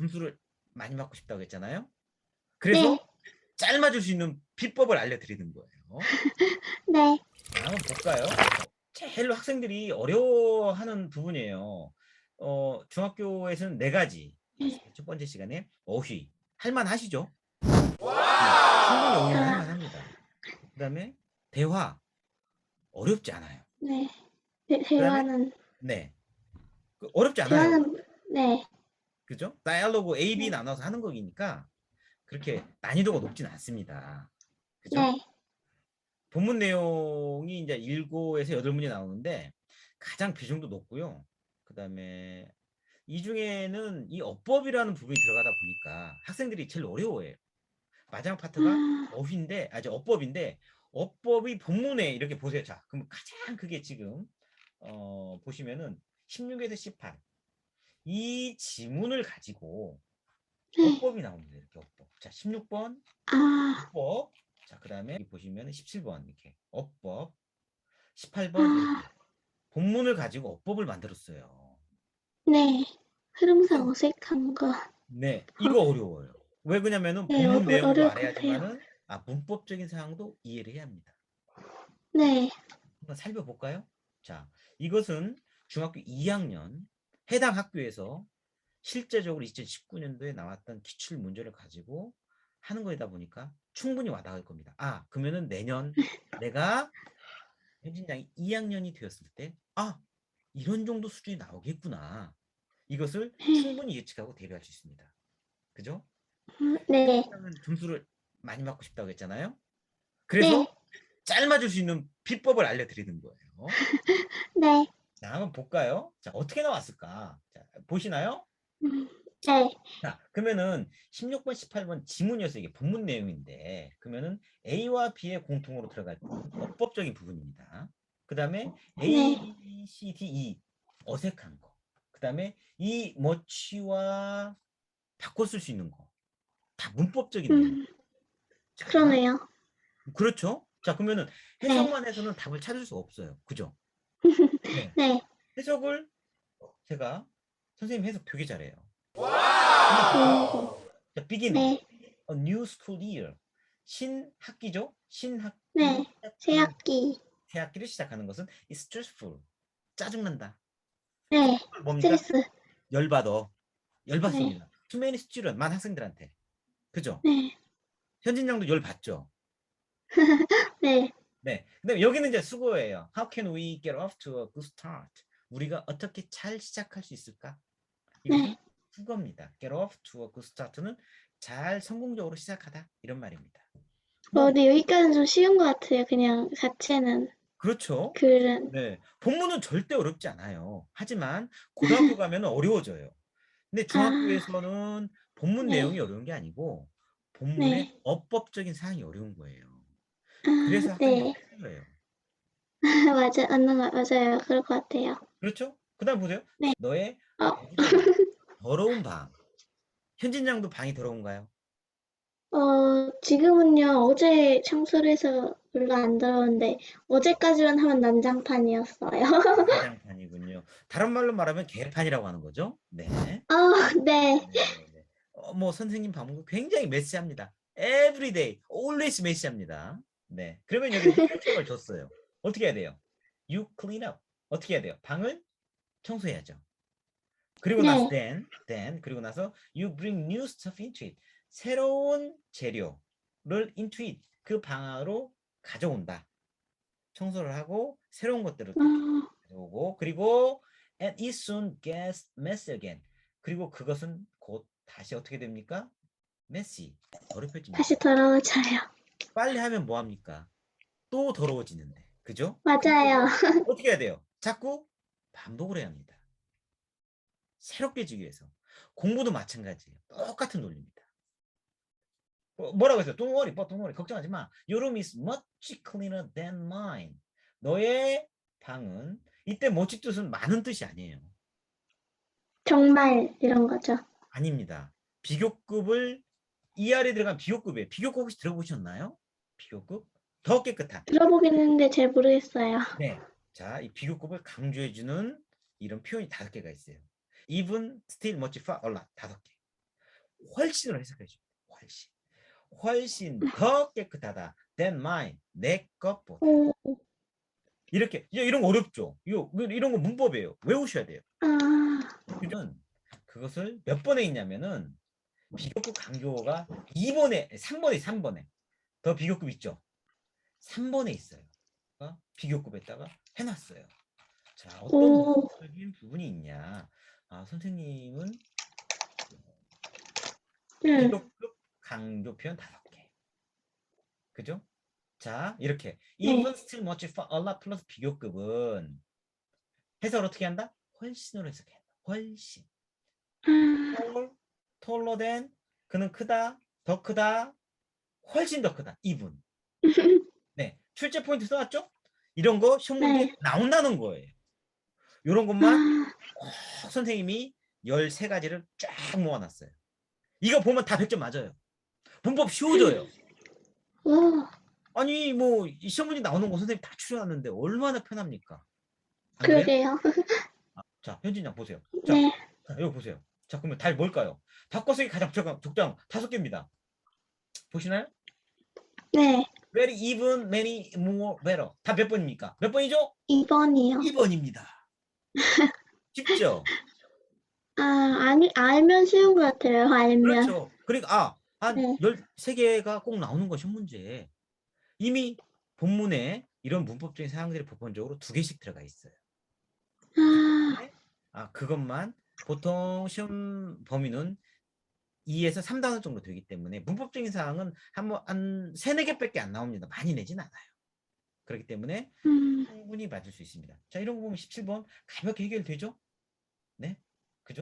점수를 많이 받고 싶다고 했잖아요. 그래서 네. 짧아질 수 있는 비법을 알려드리는 거예요. 네. 자, 한번 볼까요? 제일 학생들이 어려워하는 부분이에요. 어, 중학교에서는 네 가지. 첫 번째 시간에 어휘 할만하시죠? 네, 충분히 어휘는 할만합니다. 그 다음에 대화 어렵지 않아요. 네. 대, 대화는 네, 그 어렵지 않아요. 대화는 네. 그죠? 다이얼로그 A, B 네. 나눠서 하는 거기니까 그렇게 난이도가 높진 않습니다. 그죠? 네. 본문 내용이 이제 7에서 8문이 나오는데 가장 비중도 높고요. 그다음에 이 중에는 이 어법이라는 부분이 들어가다 보니까 학생들이 제일 어려워해요. 마지막 파트가 아, 어휘인데 아주 어법인데 어법이 본문에 이렇게 보세요. 자, 그럼 가장 크게 지금 어, 보시면은 16에서 18. 이 지문을 가지고 네. 어법이 나옵니다. 이렇게 어법. 자, 16번 아, 어법. 자, 그다음에 여기 보시면 17번 이렇게 어법. 18번 아. 이렇게 본문을 가지고 어법을 만들었어요. 네. 흐름상 어색한 거. 네, 이거 어려워요. 왜 그러냐면은 네, 본문 어려- 내용도 어려울 것 알아야지만은 아, 문법적인 사항도 이해를 해야 합니다. 네. 한번 살펴볼까요? 자, 이것은 중학교 2학년 해당 학교에서 실제적으로 2019년도에 나왔던 기출 문제를 가지고 하는 거이다 보니까 충분히 와닿을 겁니다. 아, 그러면은 내년 내가 현진 양이 2학년이 되었을 때, 아, 이런 정도 수준이 나오겠구나. 이것을 충분히 예측하고 대비할 수 있습니다. 그죠? 음, 네. 점수를 많이 받고 싶다고 했잖아요. 그래서 네. 짧아질 수 있는 비법을 알려드리는 거예요. 네. 자, 한번 볼까요? 자, 어떻게 나왔을까? 자, 보시나요? 음, 네. 자, 그러면은 16번, 18번 지문이어서 이게 본문 내용인데, 그러면은 A와 B의 공통으로 들어갈 부분, 어법적인 부분입니다. 그 다음에 A, 네. B, C, D, E, 어색한 거. 그 다음에 이 뭐치와 바꿔 쓸 수 있는 거. 다 문법적인. 음, 자, 그러네요. 그렇죠? 자, 그러면은 네. 해석만 해서는 답을 찾을 수 없어요. 그죠? 네. 네. 해석을 제가 선생님 해석 되게 잘해요. 오, 자, beginning. 네. A new school year. 신학기죠? 신학 네. 새 학기. 새 학기를 시작하는 것은 is stressful. 짜증난다. 네. 뭡니까? 스트레스. 열받아. 열받습니다. too many student. 많은 학생들한테. 그죠? 네. 현진 양도 열받죠? 네. 네. 근데 여기는 이제 수고예요. How can we get off to a good start? 우리가 어떻게 잘 시작할 수 있을까? 이것은 네. 국어입니다. Get off to a good start는 잘 성공적으로 시작하다 이런 말입니다. 어, 뭐, 근데 여기까지는 좀 쉬운 것 같아요. 그냥 자체는. 그렇죠. 글은. 네. 본문은 절대 어렵지 않아요. 하지만 고등학교 가면 어려워져요. 근데 중학교에서는 본문 네. 내용이 어려운 게 아니고 본문의 네. 어법적인 사항이 어려운 거예요. 아, 그래서 네. 학생들이 틀려요. 맞아, 맞는 거, 맞아요. 그럴 것 같아요. 그렇죠? 그다음 보세요. 네. 너의 어. 더러운 방. 현진 양도 방이 더러운가요? 어, 지금은요, 어제 청소를 해서 별로 안 더러운데, 어제까지만 하면 난장판이었어요. 난장판이군요. 다른 말로 말하면 개판이라고 하는 거죠. 네. 아, 네. 네, 네, 네. 어, 뭐 선생님 방문도 굉장히 메시합니다. Every day, always 메시합니다. 네. 그러면 여기 해석을 줬어요. 어떻게 해야 돼요? You clean up. 어떻게 해야 돼요? 방을 청소해야죠. 그리고 네. 나서 then, then 그리고 나서 you bring new stuff into it. 새로운 재료를 into it. 그 방으로 가져온다. 청소를 하고 새로운 것들을 어, 가져오고 그리고 and it soon gets messy again. 그리고 그것은 곧 다시 어떻게 됩니까? messy. 더럽혀집니다. 다시 더러워져요. 빨리 하면 뭐 합니까? 또 더러워지는데. 그죠? 맞아요. 어떻게 해야 돼요? 자꾸 반복을 해야 합니다. 새롭게 지기 위해서. 공부도 마찬가지예요. 똑같은 논리입니다. 어, 뭐라고 했어요? Don't worry, but don't worry. 걱정하지 마. Your room is much cleaner than mine. 너의 방은 이때 much 뜻은 많은 뜻이 아니에요. 정말 이런 거죠. 아닙니다. 비교급을 이 아래 들어간 비교급이에요. 비교급 혹시 들어보셨나요? 비교급? 더 깨끗한. 들어보긴 했는데 잘 모르겠어요. 네. 자, 이 비교급을 강조해주는 이런 표현이 다섯 개가 있어요. even, still, much, far, a lot. 다섯 개. 훨씬으로 해석해 줍니다. 훨씬. 훨씬 더 깨끗하다. than mine. 내 것보다. 오, 이렇게 이제 이런 거 어렵죠. 이거 이런 거 문법이에요. 외우셔야 돼요. 아, 그러면 그것을 몇 번에 있냐면은 비교급 강조가 2번에 3번에 3번에 더 비교급 있죠. 3번에 있어요. 어? 비교급에다가 해놨어요. 자 어떤 오. 부분이 있냐? 아 선생님은 네. 비교급 강조 표현 다섯 개. 그죠? 자 이렇게 네. even still much for a lot 플러스 비교급은 해석을 어떻게 한다? 훨씬으로 해석해. 훨씬. 아, taller than 그는 크다, 더 크다, 훨씬 더 크다. even. 네, 출제 포인트 써왔죠? 이런 거 시험 문제 네. 나온다는 거예요. 이런 것만 아, 꼭 선생님이 13가지를 쫙 모아놨어요. 이거 보면 다 100점 맞아요. 문법 쉬워져요. 와, 아니 뭐 이 시험 문제 나오는 거 선생님 다 추려놨는데 얼마나 편합니까? 안 그래요? 그래요. 자, 현진양 보세요. 자, 네. 자, 이거 보세요. 자, 그러면 답이 뭘까요? 바꿔쓰기 가장 적당, 적당 다섯 개입니다. 보시나요? 네. Very even, many, more, better. 다 몇 번입니까? 몇 번이죠? 2번이요. 2번입니다. 쉽죠? 아, 아니, 알면 쉬운 것 같아요. 알면. 그렇죠. 그러니까 아, 한 네. 13개가 꼭 나오는 것이 문제. 이미 본문에 이런 문법적인 사항들이 보편적으로 두 개씩 들어가 있어요. 아, 아, 그것만 보통 시험 범위는 2에서 3단원 정도 되기 때문에 문법적인 사항은 한번 한 세네 개밖에 안 나옵니다. 많이 내진 않아요. 그렇기 때문에 음, 충분히 맞을 수 있습니다. 자, 이런 거 보면 17번 가볍게 해결되죠?